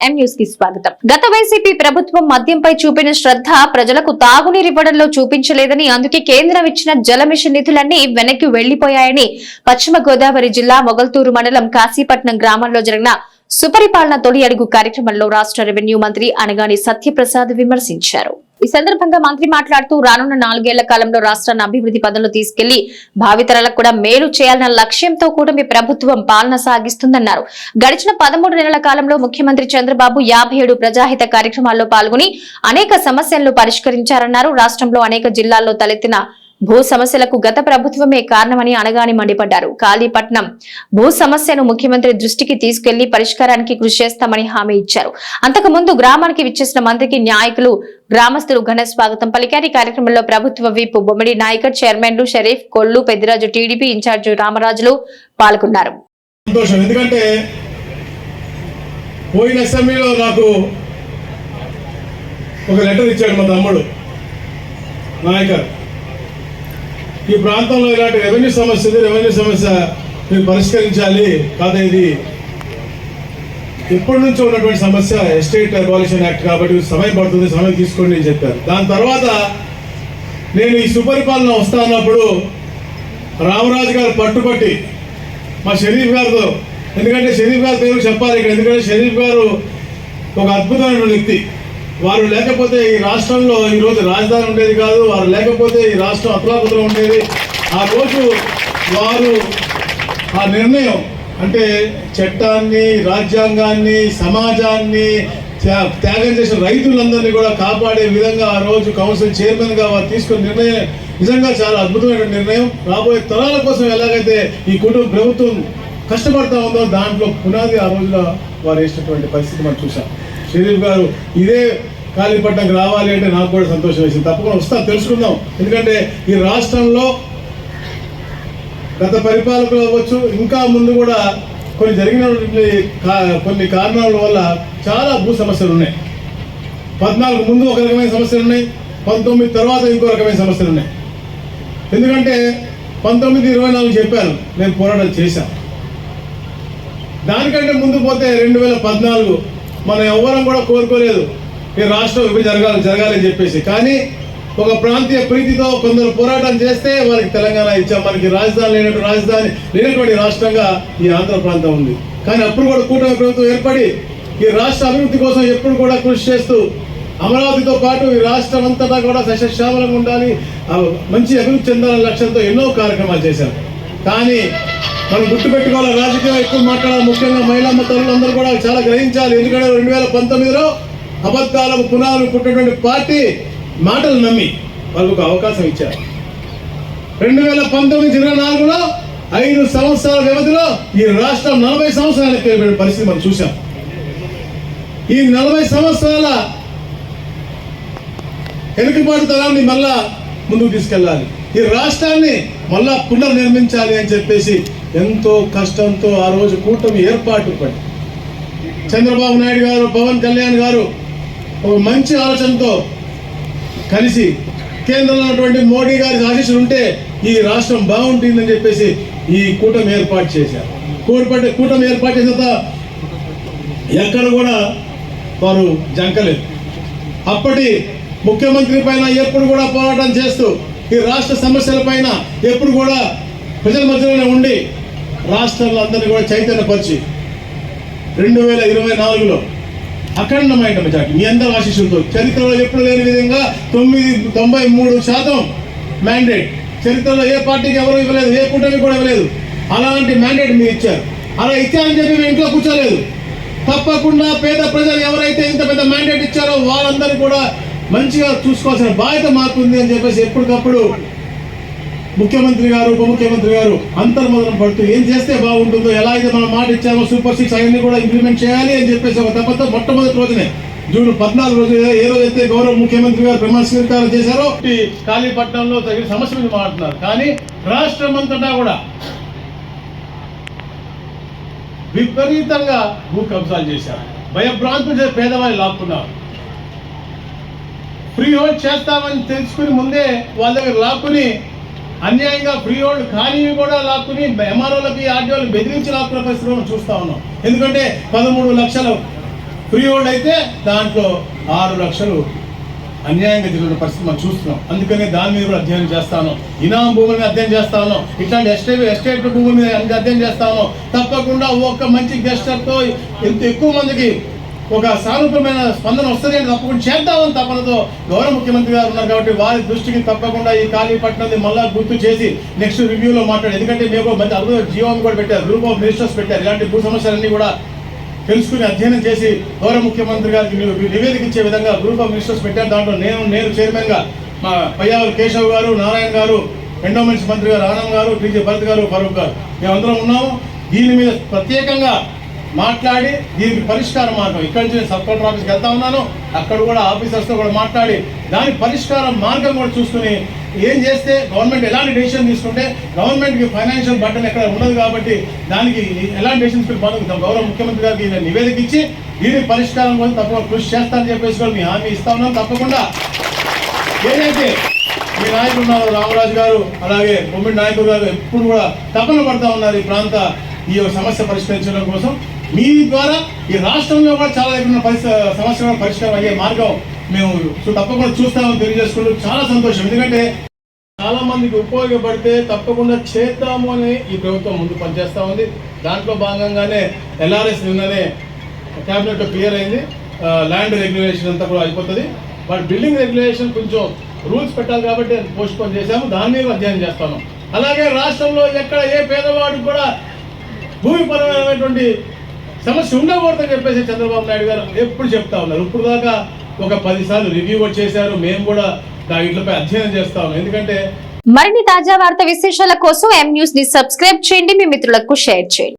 స్వాగతం. గత వైసీపీ ప్రభుత్వం మద్యంపై చూపిన శ్రద్ధ ప్రజలకు తాగునీరివ్వడంలో చూపించలేదని అందుకే కేంద్రం ఇచ్చిన జల మిషన్ నిధులన్నీ వెనక్కి వెళ్ళిపోయాయని పశ్చిమ గోదావరి జిల్లా మొగల్తూరు మండలం కాశీపట్నం గ్రామంలో జరిగిన సుపరిపాలన తొలి అడుగు కార్యక్రమంలో రాష్ట్ర రెవెన్యూ మంత్రి అనగాని సత్యప్రసాద్ విమర్శించారు. ఈ సందర్భంగా మంత్రి మాట్లాడుతూ రానున్న నాలుగేళ్ళ కాలంలో రాష్ట్రాన్ని అభివృద్ధి పదంలో తీసుకెళ్ళి భావితరాలకు కూడా మేలు చేయాలన్న లక్ష్యంతో కూటమి ప్రభుత్వం పాలన సాగిస్తుందన్నారు. గడిచిన పదమూడు నెలల కాలంలో ముఖ్యమంత్రి చంద్రబాబు యాభై ఏడు ప్రజాహిత కార్యక్రమాల్లో పాల్గొని అనేక సమస్యలను పరిష్కరించారన్నారు. రాష్ట్రంలో అనేక జిల్లాల్లో తలెత్తిన భూ సమస్యలకు గత ప్రభుత్వమే కారణమని అనగాని మండిపడ్డారు. కాళీపట్నం భూ సమస్యను ముఖ్యమంత్రి దృష్టికి తీసుకెళ్ళి పరిష్కారానికి కృషి చేస్తామని హామీ ఇచ్చారు. అంతకుముందు గ్రామానికి విచ్చేసిన మంత్రికి న్యాయకులు గ్రామస్తులు ఘన స్వాగతం పలికారు. ఈ కార్యక్రమంలో ప్రభుత్వ వీపు బొమ్మిడి నాయకర్ చైర్మన్లు షరీఫ్ కొల్లు పెద్దిరాజు టీడీపీ ఇన్ఛార్జి రామరాజులు పాల్గొన్నారు. ఎందుకంటే పోయిన అసెంబ్లీలో నాకు ఒక లెటర్ ఇచ్చాడు మా తమ్ముడు నాయకర్. ఈ ప్రాంతంలో ఇలాంటి రెవెన్యూ సమస్య ఉంది. రెవెన్యూ సమస్య మీరు పరిష్కరించాలి. కాదా ఇది ఎప్పటి నుంచో ఉన్నటువంటి సమస్య ఎస్టేట్ అబాలిషన్ యాక్ట్ కాబట్టి సమయం పడుతుంది సమయం తీసుకోండి అని చెప్పారు. దాని తర్వాత నేను ఈ సుపరిపాలన వస్తా అన్నప్పుడు రామరాజు గారు పట్టుపట్టి మా షరీఫ్ గారితో ఎందుకంటే షరీఫ్ గారి పేరు చెప్పాలి ఇక్కడ ఎందుకంటే షరీఫ్ గారు ఒక అద్భుతమైన వ్యక్తి. వారు లేకపోతే ఈ రాష్ట్రంలో ఈరోజు రాజధాని ఉండేది కాదు వారు లేకపోతే ఈ రాష్ట్రం అతలాకుతలం ఉండేది. ఆ రోజు వారు ఆ నిర్ణయం అంటే చట్టాన్ని రాజ్యాంగాన్ని సమాజాన్ని త్యాగం చేసిన రైతులందరినీ కూడా కాపాడే విధంగా ఆ రోజు కౌన్సిల్ చైర్మన్గా వారు తీసుకున్న నిర్ణయం నిజంగా చాలా అద్భుతమైన నిర్ణయం. రాబోయే తరాల కోసం ఎలాగైతే ఈ కుటుంబ ప్రభుత్వం కష్టపడతా ఉందో దాంట్లో పునాది ఆ రోజులో వారు వేసినటువంటి పరిస్థితి మనం చూసాం షరీఫ్ గారు ఇదే కాళీపట్నంకి రావాలి అంటే నాకు కూడా సంతోషం వేసింది. తప్పకుండా వస్తాం తెలుసుకుందాం. ఎందుకంటే ఈ రాష్ట్రంలో గత పరిపాలకులు అవ్వచ్చు ఇంకా ముందు కూడా కొన్ని జరిగినటువంటి కా- కొన్ని కారణాల వల్ల చాలా భూ సమస్యలు ఉన్నాయి. పద్నాలుగు ముందు ఒక రకమైన సమస్యలు ఉన్నాయి పంతొమ్మిది తర్వాత ఇంకో రకమైన సమస్యలు ఉన్నాయి. ఎందుకంటే పంతొమ్మిది ఇరవై నాలుగు చెప్పాను నేను పోరాటం చేశాను. దానికంటే ముందు పోతే రెండు వేల పద్నాలుగు మనం ఎవ్వరం కూడా కోరుకోలేదు. ఈ రాష్ట్రం విభజన జరగాలి జరగాలి అని చెప్పేసి. కానీ ఒక ప్రాంతీయ ప్రీతితో కొందరు పోరాటం చేస్తే వారికి తెలంగాణ ఇచ్చాం మనకి రాజధాని లేనటువంటి రాజధాని లేనటువంటి రాష్ట్రంగా ఈ ఆంధ్ర ప్రాంతం ఉంది. కానీ అప్పుడు కూడా కూటమి ప్రభుత్వం ఏర్పడి ఈ రాష్ట్ర అభివృద్ధి కోసం ఎప్పుడు కూడా కృషి చేస్తూ అమరావతితో పాటు ఈ రాష్ట్రం అంతటా కూడా సస్యశ్యామలంగా ఉండాలి. మంచి అభివృద్ధి చెందాలనే లక్ష్యంతో ఎన్నో కార్యక్రమాలు చేశారు. కానీ మనం గుర్తుపెట్టుకోవాలి రాజకీయం ఎక్కువ మాట్లాడాలి ముఖ్యంగా మహిళా మతాలందరూ కూడా చాలా గ్రహించాలి. ఎందుకంటే రెండు వేల పంతొమ్మిదిలో అబద్ధాలకు పునాదులు పుట్టినటువంటి పార్టీ మాటలు నమ్మి వాళ్ళకు ఒక అవకాశం ఇచ్చారు. రెండు వేల పంతొమ్మిది ఇరవై నాలుగులో ఐదు సంవత్సరాల వ్యవధిలో ఈ రాష్ట్రం నలభై సంవత్సరాలకు వెళ్ళిపోయిన పరిస్థితి మనం చూసాం ఈ నలభై సంవత్సరాల వెనుకబాటు తరాన్ని మళ్ళా ముందుకు తీసుకెళ్ళాలి. ఈ రాష్ట్రాన్ని మళ్ళా పునర్నిర్మించాలి అని చెప్పేసి ఎంతో కష్టంతో ఆ రోజు కూటమి ఏర్పాటు పడి. చంద్రబాబు నాయుడు గారు పవన్ కళ్యాణ్ గారు ఒక మంచి ఆలోచనతో కలిసి కేంద్రంలో ఉన్నటువంటి మోడీ గారి ఆశీస్సులు ఉంటే ఈ రాష్ట్రం బాగుంటుందని చెప్పేసి ఈ కూటమి ఏర్పాటు చేశారు. కూటమి కూటమి ఏర్పాటు చేసిన తర్వాత ఎక్కడ కూడా వారు జంకలేదు. అప్పటి ముఖ్యమంత్రి పైన ఎప్పుడు కూడా పోరాటం చేస్తూ ఈ రాష్ట్ర సమస్యల పైన ఎప్పుడు కూడా ప్రజల మధ్యలోనే ఉండి రాష్ట్రంలో అందరినీ కూడా చైతన్యపరిచి రెండు వేల ఇరవై నాలుగులో అఖండమైన మెజార్టీ మీ అందరి ఆశీస్సులతో చరిత్రలో ఎప్పుడు లేని విధంగా తొమ్మిది తొంభై మూడు శాతం మ్యాండేట్ చరిత్రలో ఏ పార్టీకి ఎవరు ఇవ్వలేదు ఏ కూటమి కూడా ఇవ్వలేదు. అలాంటి మ్యాండేట్ మీరు ఇచ్చారు. అలా ఇచ్చారని చెప్పి మేము ఇంట్లో కూర్చోలేదు. తప్పకుండా పేద ప్రజలు ఎవరైతే ఇంత పెద్ద మ్యాండేట్ ఇచ్చారో వాళ్ళందరూ కూడా మంచిగా చూసుకోవాల్సిన బాధ్యత మాకు ఉంది అని చెప్పేసి ఎప్పటికప్పుడు ముఖ్యమంత్రి గారు ఉప ముఖ్యమంత్రి గారు అంతర్మదనం పడుతూ ఏం చేస్తే బాగుంటుందో ఎలా అయితే మనం మాట ఇచ్చామో సూపర్ సిక్స్ అవన్నీ కూడా ఇంప్లిమెంట్ చేయాలి అని చెప్పేసి ఒక తప్పతో మొట్టమొదటి రోజునే జూన్ పద్నాలుగు రోజు ఏ రోజైతే గౌరవ ముఖ్యమంత్రి గారు ప్రమాణ స్వీకారం చేశారో కాళీపట్నంలో తగిన సమస్య మీద మాట్లాడుతున్నారు. కానీ రాష్ట్రం అంతటా కూడా విపరీతంగా భూ కబ్జాలు చేశారు. భయభ్రాంతులు చేసి పేదవాళ్ళు లాక్కున్నారు. ఫ్రీ హోల్డ్ చేస్తామని తెలుసుకుని ముందే వాళ్ళ దగ్గర లాక్కుని అన్యాయంగా ఫ్రీ హోల్డ్ కానీ కూడా లాక్కుని ఎంఆర్ఓలకి ఆర్డీఓలకు బెదిరించి లాక్కున్న పరిస్థితి మనం చూస్తా ఉన్నాం. ఎందుకంటే పదమూడు లక్షలు ఫ్రీ హోల్డ్ అయితే దాంట్లో ఆరు లక్షలు అన్యాయంగా జరిగిన పరిస్థితి మనం చూస్తున్నాం. అందుకని దాని మీద కూడా అధ్యయనం చేస్తాను ఇనాం భూముల మీద అధ్యయనం చేస్తాను ఇట్లాంటి ఎస్టేట్ ఎస్టేట్ భూముల మీద అధ్యయనం చేస్తాను తప్పకుండా ఒక్క మంచి గెస్టర్తో ఎంత ఎక్కువ మందికి ఒక సానుకూలమైన స్పందన వస్తుంది అని తప్పకుండా చేద్దామని తపనతో గౌరవ ముఖ్యమంత్రి గారు ఉన్నారు కాబట్టి వారి దృష్టికి తప్పకుండా ఈ కాళీపట్నం మళ్ళా గుర్తు చేసి నెక్స్ట్ రివ్యూలో మాట్లాడు. ఎందుకంటే మేము మంచి అద్భుత జీవం కూడా పెట్టారు గ్రూప్ ఆఫ్ మినిస్టర్స్ పెట్టారు. ఇలాంటి భూ సమస్యలన్నీ కూడా తెలుసుకుని అధ్యయనం చేసి గౌరవ ముఖ్యమంత్రి గారికి నివేదిక ఇచ్చే విధంగా గ్రూప్ ఆఫ్ మినిస్టర్స్ పెట్టారు. దాంట్లో నేను నేను చైర్మన్గా మా పయ్యావల్ కేశవ్ గారు నారాయణ గారు ఎండోమెంట్స్ మంత్రి గారు ఆనంద్ గారు టీజీ భరత్ గారు ఫరూక్ గారు. మేమందరం ఉన్నాము. దీని మీద ప్రత్యేకంగా మాట్లాడి దీనికి పరిష్కార మార్గం. ఇక్కడి నుంచి నేను సబ్ కలెక్టర్ ఆఫీస్కి వెళ్తా ఉన్నాను. అక్కడ కూడా ఆఫీసర్స్తో కూడా మాట్లాడి దాని పరిష్కార మార్గం కూడా చూసుకుని ఏం చేస్తే గవర్నమెంట్ ఎలాంటి డెసిషన్ తీసుకుంటే గవర్నమెంట్కి ఫైనాన్షియల్ బటన్ ఎక్కడ ఉండదు కాబట్టి దానికి ఎలాంటి డెసిషన్ తీసుకుంటే గౌరవ ముఖ్యమంత్రి గారికి నేను నివేదిక ఇచ్చి దీని పరిష్కారం కోసం తప్పకుండా కృషి చేస్తానని చెప్పేసి కూడా మీ హామీ ఇస్తా ఉన్నాం తప్పకుండా ఏదైతే మీ నాయకులు ఉన్నారు రామరాజు గారు అలాగే బొమ్మిడి నాయకులు గారు ఎప్పుడు కూడా తపన పడతా ఉన్నారు ఈ ప్రాంత ఈ సమస్య పరిష్కరించడం కోసం. మీ ద్వారా ఈ రాష్ట్రంలో కూడా చాలా దగ్గర ఉన్న పరిస్థితి సమస్యల పరిష్కారం అయ్యే మార్గం మేము చూ- తప్పకుండా చూస్తామని తెలియజేసుకుంటూ చాలా సంతోషం. ఎందుకంటే చాలా మందికి ఉపయోగపడితే తప్పకుండా చేద్దాము అని ఈ ప్రభుత్వం ముందు పనిచేస్తూ ఉంది. దాంట్లో భాగంగానే ఎల్ఆర్ఎస్ నిన్ననే క్యాబినెట్ క్లియర్ అయింది. ల్యాండ్ రెగ్యులేషన్ అంతా కూడా అయిపోతుంది. బట్ బిల్డింగ్ రెగ్యులేషన్ కొంచెం రూల్స్ పెట్టాలి కాబట్టి పోస్ట్ పోన్ చేశాము. దాని మీద అధ్యయనం చేస్తాను. అలాగే రాష్ట్రంలో ఎక్కడ ఏ పేదవాడికి కూడా భూమిపరమైనటువంటి సమస్య ఉండకూడదని చెప్పేసి చంద్రబాబు నాయుడు గారు ఎప్పుడు చెప్తా ఉన్నారు? ఇప్పుడు దాకా ఒక పదిసార్లు రివ్యూ చేశారు. మేము కూడా దా అధ్యయనం చేస్తా ఉన్నాం. ఎందుకంటే మరిన్ని తాజా వార్త విశేషాల కోసం ఎం న్యూస్ని సబ్స్క్రైబ్ చేయండి. మీ మిత్రులకు షేర్ చేయండి.